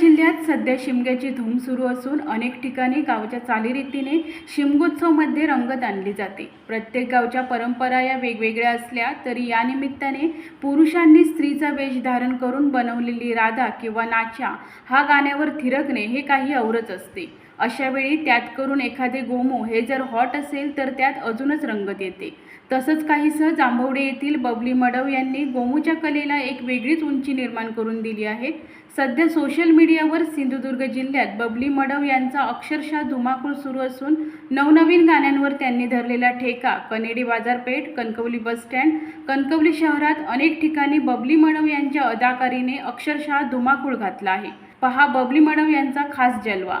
जिल्ह्यात सध्या शिमग्याची धूम सुरू असून अनेक ठिकाणी गावच्या चालीरीतीने शिमगोत्सवमध्ये रंगत आणली जाते. प्रत्येक गावच्या परंपरा या वेगवेगळ्या असल्या तरी या निमित्ताने पुरुषांनी स्त्रीचा वेश धारण करून बनवलेली राधा किंवा नाच्या हा गाण्यावर थिरकणे हे काही औरच असते. अशावेळी त्यात करून एखादे गोमो हे जर हॉट असेल तर त्यात अजूनच रंगत येते. तसंच काहीसं जांभवडे येथील बबली मडव यांनी गोमूच्या कलेला एक वेगळीच उंची निर्माण करून दिली आहे. सध्या सोशल मीडियावर सिंधुदुर्ग जिल्ह्यात बबली मडव यांचा अक्षरशः धुमाकूळ सुरू असून नवनवीन गाण्यांवर त्यांनी धरलेला ठेका कनेडी बाजारपेठ कणकवली बसस्टँड कणकवली शहरात अनेक ठिकाणी बबली मडव यांच्या अदाकारीने अक्षरशः धुमाकूळ घातला आहे. पहा बबली मडव यांचा खास जलवा.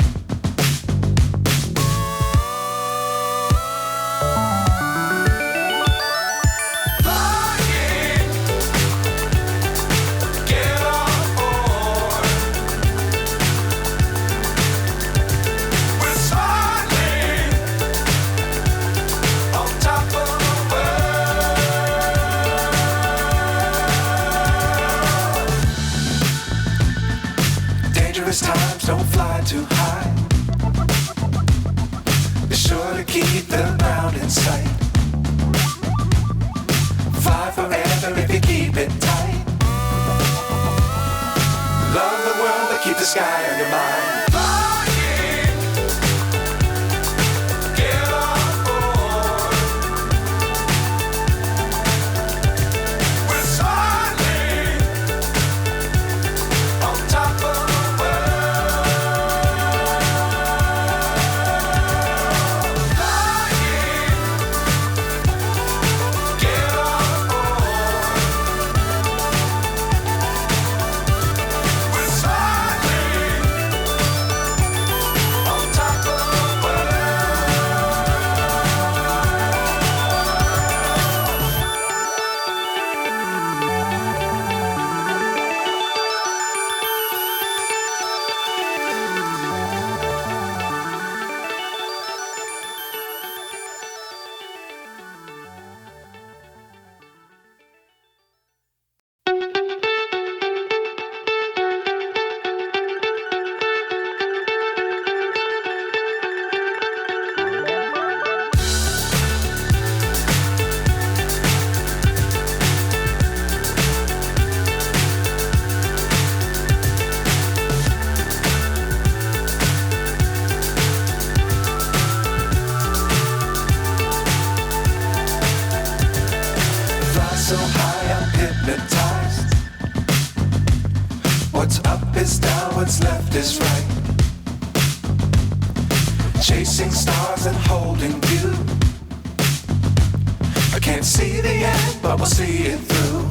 The sky on your mind. Holding you. I can't see the end, but we'll see it through.